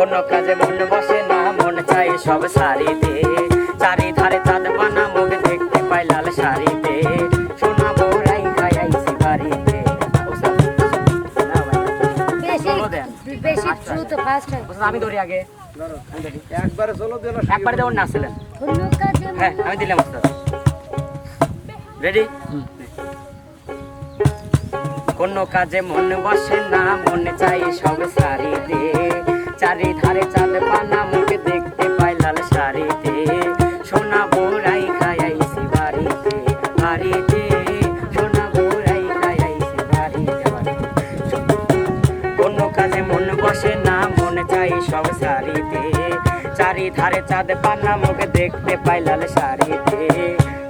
কোনো কাজে মন বসে না মন চাই সব সারিতে। চারিধারে চাঁদ বানা মুখ দেখতে পাই লাল শাড়িতে। সোনা বোরাই খাই বাড়িতে। আচ্ছা, আচ্ছা। আমি ধরি আগে। একবারে চলো দিল একবারে না হ্যাঁ আমি দিলাম রেডি? কাজে মন বসে না মন চাই সব সারিতে। ধারে চাঁদ পানা মুখে দেখতে পাই লাল শাড়িতে। সোনা বোরাই খাইছি বাড়িতে বাড়িতে। সোনা বোরাই খাইছি বাড়িতে কোন কাজে মন বসে না মনে চাই সব সারিতে। চারি ধারে চাঁদ পানা মুখে দেখতে পাই লাল শাড়িতে।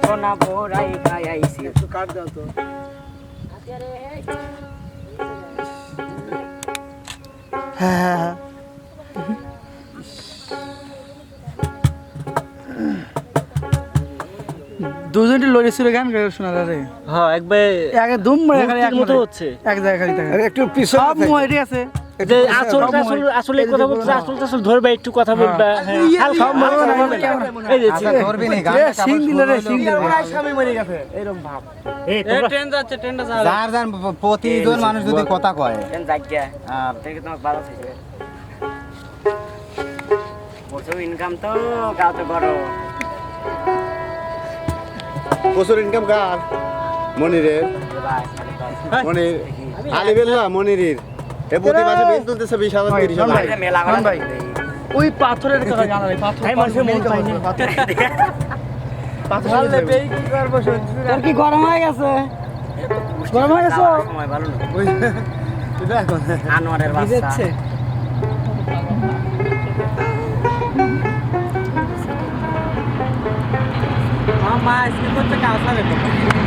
সোনা বোরাই খাইছি একটু কাট দাও তো। হ্যাঁ হ্যাঁ হ্যাঁ। দুজনটি লড়ে ছিল গান গায়ে শোনা যাবে হ্যাঁ একবার আগে দুম মারে খালি এক মতো হচ্ছে। এক জায়গায় খালি থাকে। আরে একটু পিছনে সব। আছে। যে আসল আসল আসলে কথা বলতে আসল আসল ধরবে একটু কথা বলবে। হ্যাঁ সব মনে হালকা হয় এই যে আচ্ছা ধরবি গান সিং দিলে রে সিং দিলে। স্বামী মরে গেছে। এরকম ভাব। এই ট্রেন যাচ্ছে ট্রেনটা যাবে যার যার প্রতিজন মানুষ যদি কথা কয়। কেন জায়গা আর থেকে তোমার ভালো থাকবে ইনকাম তো তো বড় প্রচুর ইনকাম কার মনিরের। মনির আলিবেল্লা মনিরের। এ প্রতি মাসে বিল তুলতেছে বিশ হাজার তিরিশ হাজার। মেলা শোন ভাই ওই পাথরের কথা জানা নেই পাথর মানুষের মন পায়নি। পাথর। তোর কি গরম হয়ে গেছে? গরম হয়ে গেছে? সময় ভালো না। আনোয়ারের বাচ্চা। mais, que eu vou pegar, sabe?